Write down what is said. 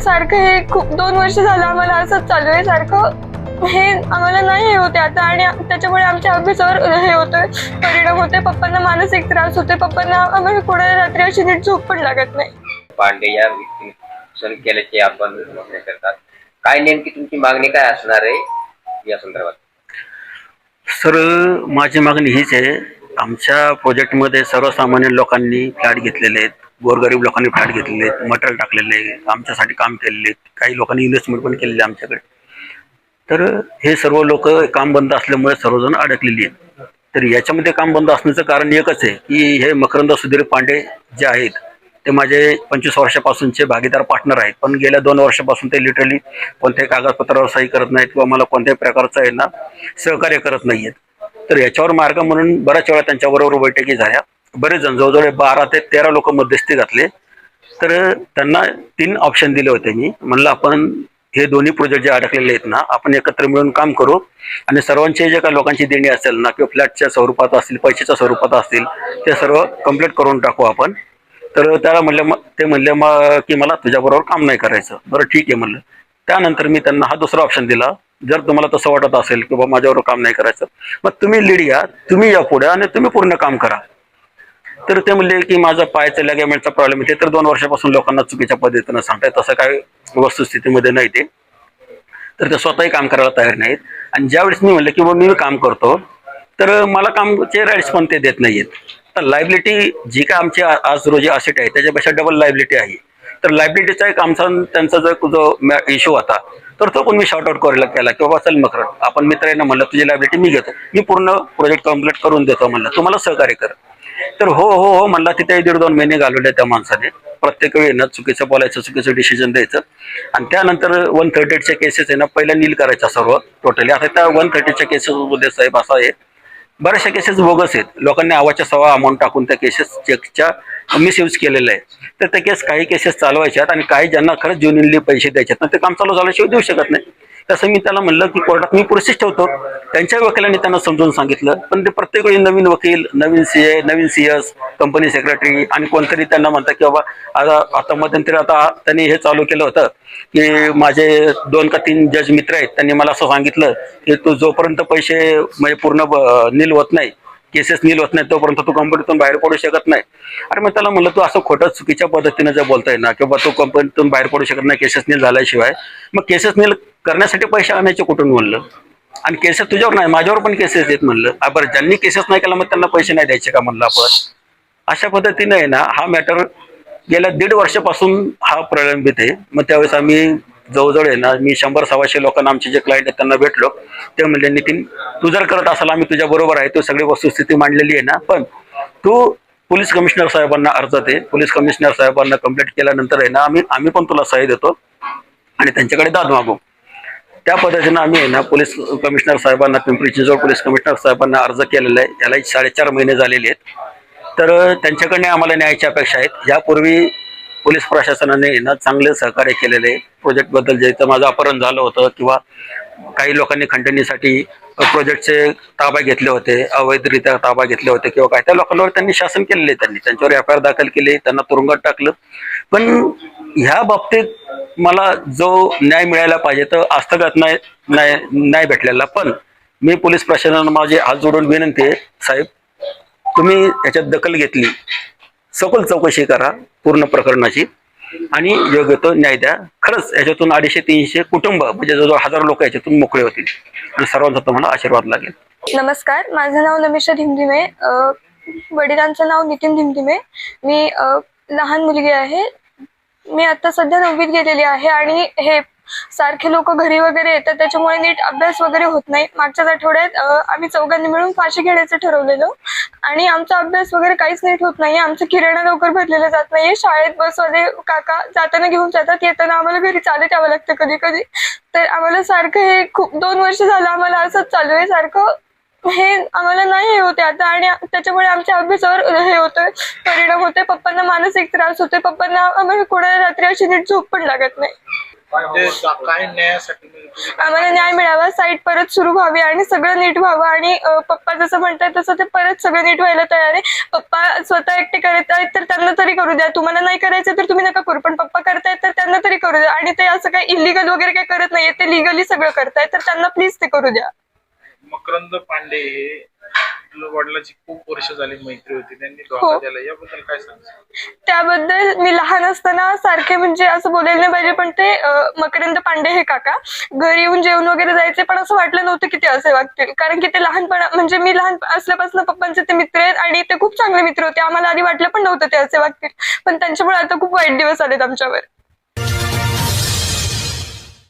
सारखं हे खूप दोन वर्ष झालं आम्हाला असंच चालू आहे. सारखं हे आम्हाला नाही हे होते आता आणि त्याच्यामुळे आमच्या अभ्यासावर हे होतोय परिणाम होतोय. पप्पांना मानसिक त्रास होतोय. पप्पांना आम्हाला पुढे रात्री अशी नीट झोप पण लागत नाही. पांडे या व्यक्तीने सण केल्याचे आपण मागणी करतात. काय नेमकी तुमची मागणी काय असणार आहे या संदर्भात? सर माझी मागणी हीच आहे. आमच्या प्रोजेक्टमध्ये सर्वसामान्य लोकांनी फ्लॅट घेतलेले आहेत. गोरगरीब लोकांनी फ्लॅट घेतलेले आहेत मटेरियल टाकलेले आहे आमच्यासाठी काम केलेले आहेत काही लोकांनी इन्व्हेस्टमेंट पण केलेली आहे आमच्याकडे. तर हे सर्व लोक काम बंद असल्यामुळे सर्वजण अडकलेली आहेत. तर याच्यामध्ये काम बंद असण्याचं कारण एकच आहे की हे मकरंद सुधीर पांडे जे आहेत ते माझे पंचवीस वर्षापासूनचे भागीदार पार्टनर आहेत. पण गेल्या दोन वर्षापासून ते लिटरली कोणत्याही कागदपत्रावर सही करत नाहीत किंवा मला कोणत्याही प्रकारचं यांना सहकार्य करत नाही तर याच्यावर मार्ग म्हणून बऱ्याच वेळा त्यांच्याबरोबर बैठकी झाल्या. बरेच जण जवळजवळ बारा ते तेरा लोक मध्यस्थी घातले. तर त्यांना तीन ऑप्शन दिले होते मी. म्हणलं आपण हे दोन्ही प्रोजेक्ट जे अडकलेले आहेत ना आपण एकत्र मिळून काम करू. आणि सर्वांचे जे काही लोकांची देणी असेल ना किंवा फ्लॅटच्या स्वरूपात असतील पैशाच्या स्वरूपात असतील ते सर्व कंप्लीट करून टाकू आपण. तर त्याला म्हणलं मग ते म्हणले मग की मला तुझ्याबरोबर काम नाही करायचं. बरं ठीक आहे म्हणलं. त्यानंतर मी त्यांना हा दुसरा ऑप्शन दिला. जर तुम्हाला तसं वाटत असेल की बाबा माझ्याबरोबर काम नाही करायचं मग तुम्ही लीड घ्या तुम्ही या पुढे आणि तुम्ही पूर्ण काम करा. तर ते म्हणले की माझा पायाचा लॅगमेंटचा प्रॉब्लेम आहे. तर दोन वर्षापासून लोकांना चुकीच्या पद्धतीनं सांगताय तसं काय वस्तुस्थितीमध्ये नाही ते. तर ते स्वतःही काम करायला तयार नाहीत. आणि ज्यावेळेस मी म्हणलं की बाबा मी काम करतो तर मला कामचे राईट्स पण ते देत नाहीयेत. तर लायबिलिटी जी काय आमची आज रोजी असेट आहे त्याच्यापेक्षा डबल लायबिलिटी आहे. तर लायबिलिटीचा एक आमचा त्यांचा जो जो इश्यू होता तर तो पण मी शॉर्ट आउट करायला केला की बाबा चल मकर आपण मित्रांना म्हणलं तुझी लायबिलिटी मी घेतो. मी पूर्ण प्रोजेक्ट कंप्लीट करून देतो म्हणलं. तुम्हाला सहकार्य कर. तर हो हो हो म्हणला तिथे दीड दोन महिने घालवले त्या माणसाने. प्रत्येक वेळी ना चुकीचं बोलायचं चुकीचं डिसिजन द्यायचं. आणि त्यानंतर वन थर्टीच्या केसेस आहे ना पहिला नील करायच्या सर्व टोटली आता त्या वन थर्टीच्या केसेसमध्ये साहेब असा आहे. बऱ्याचशा केसेस बोगस आहेत. लोकांनी आवाच्या सवा अमाऊंट टाकून त्या केसेस चेकच्या मिसयूज केलेला आहे तर त्या केस काही केसेस चालवायच्यात आणि काही ज्यांना खरंच ज्युनियनली पैसे द्यायचे ना ते काम चालू झाल्याशिवाय देऊ शकत नाही. तसं मी त्याला म्हणलं की कोर्टात मी प्रोसेस ठेवतो. त्यांच्या वकिलांनी त्यांना समजून सांगितलं. पण ते प्रत्येक वेळी नवीन वकील नवीन सी ए नवीन सी एस कंपनी सेक्रेटरी आणि कोणतरी त्यांना म्हणतात की बाबा आता आता मध्यंतरी आता त्यांनी हे चालू केलं होतं की माझे दोन का तीन जज मित्र आहेत. त्यांनी मला असं सांगितलं की तू जोपर्यंत पैसे म्हणजे पूर्ण नील होत नाही केसेस नील होत नाही तोपर्यंत तू कंपनीतून बाहेर पडू शकत नाही. अरे मग त्याला म्हणलं तू असं खोटं चुकीच्या पद्धतीनं जर बोलताय ना किंवा तू कंपनीतून बाहेर पडू शकत नाही केसेस नील झाल्याशिवाय. मग केसेस नील करण्यासाठी पैसे आणायचे कुठून म्हणलं? आणि केसेस तुझ्यावर नाही माझ्यावर पण केसेस देत म्हणलं. बरं ज्यांनी केसेस नाही केला मग त्यांना पैसे नाही द्यायचे का म्हणलं आपण? अशा पद्धतीने आहे ना हा मॅटर गेल्या दीड वर्षापासून हा प्रलंबित आहे. मग त्यावेळेस आम्ही जवळजवळ आहे ना मी शंभर सव्वाशे लोकांना आमचे जे क्लायंट आहेत त्यांना भेटलो. ते म्हणले नितीन तू जर करत असाल आम्ही तुझ्या बरोबर आहे तू सगळी वस्तुस्थिती मांडलेली आहे ना पण तू पोलीस कमिशनर साहेबांना अर्ज दे. पोलीस कमिशनर साहेबांना कंप्लीट केल्यानंतर आहे ना आम्ही आम्ही पण तुला सही देतो आणि त्यांच्याकडे दाद मागू. त्या पद्धतीनं आम्ही आहे ना पोलीस कमिशनर साहेबांना पिंपरी चिंचवड पोलीस कमिशनर साहेबांना अर्ज केलेला आहे. याला साडेचार महिने झालेले आहेत. तर त्यांच्याकडनं आम्हाला न्यायाची अपेक्षा आहेत यापूर्वी पोलीस प्रशासनाने ना चांगले सहकार्य केलेले. प्रोजेक्टबद्दल जे इथं माझं अपहरण झालं होतं किंवा काही लोकांनी खंडणीसाठी प्रोजेक्टचे ताबा घेतले होते अवैधरित्या ताबा घेतले होते किंवा काय त्या लोकांवर त्यांनी शासन केलेले त्यांनी. त्यांच्यावर एफ आय आर दाखल केले त्यांना तुरुंगात टाकलं. पण ह्या बाबतीत मला जो न्याय मिळायला पाहिजे तर हस्तगत नाही न्याय भेटलेला. पण मी पोलीस प्रशासनानं माझे हात जोडून विनंती आहे साहेब तुम्ही याच्यात दखल घेतली. सखोल चौकशी करा पूर्ण प्रकरणाची. आणि योग्य तो न्याय द्या. खरंच याच्यातून अडीचशे तीनशे कुटुंब म्हणजे जवळजवळ हजार लोक याच्यातून मोकळे होतील. आणि सर्वांचा तुम्हाला आशीर्वाद लागेल. नमस्कार. माझं नाव नमिषा धिमधिमे वडिलांचं नाव नितीन धिमधिमे मी लहान मुलगी आहे. मी आता सध्या नववीत गेलेली आहे आणि हे सारखे लोक घरी वगैरे येतात त्याच्यामुळे नीट अभ्यास वगैरे होत नाही. मागच्याच आठवड्यात आम्ही चौघांनी मिळून फाशी घेण्याचं ठरवलेलं. आणि आमचा अभ्यास वगैरे काहीच नीट होत नाही आमचं किराणा लवकर भरलेलं जात नाहीये. शाळेत बसवाले काका जाताना घेऊन जातात येताना आम्हाला घरी चालत यावं लागतं कधी कधी तर आम्हाला सारखं हे खूप दोन वर्ष झालं आम्हाला असंच चालू आहे. सारखं हे आम्हाला नाही हे होते आता. आणि त्याच्यामुळे आमच्या अभ्यासावर हे होतोय परिणाम होतोय. पप्पांना मानसिक त्रास होतोय. पप्पांना आम्हाला कोणाला रात्री अशी नीट झोप पण लागत नाही. काय न्यायासाठी तुम्ही काय आम्हाला न्याय मिळावा साईट परत सुरू व्हावी आणि सगळं नीट व्हावं आणि पप्पा जसं म्हणतात तसं ते परत सगळं नीट व्हायला तयार आहे. पप्पा स्वतः एकटे करत आहेत तर त्यांना तरी करू द्या. तुम्हाला नाही करायचं तर तुम्ही नका करू पण पप्पा करतायत तर त्यांना तरी करू द्या. आणि ते असं काही इलिगल वगैरे काही करत नाहीये ते लिगली सगळं करतायत तर त्यांना प्लीज ते करू द्या. मकरंद पांडे वडिलाची खूप वर्ष झाली मैत्री होती. त्यांनी हो. धोका दिला याबद्दल काय सांगता त्याबद्दल मी लहान असताना सारखे म्हणजे असं बोलायला नाही पाहिजे पण ते मकरंद पांडे हे काका घरी येऊन जेवण वगैरे जायचे पण असं वाटलं नव्हतं की ते असे वागतील. कारण की ते लहानपणा म्हणजे मी लहान असल्यापासून पप्पांचे ते मित्र आहेत आणि ते खूप चांगले मित्र होते. आम्हाला आधी वाटलं पण नव्हतं ते असे वागतील. पण त्यांच्यामुळे आता खूप वाईट दिवस आलेत आमच्यावर.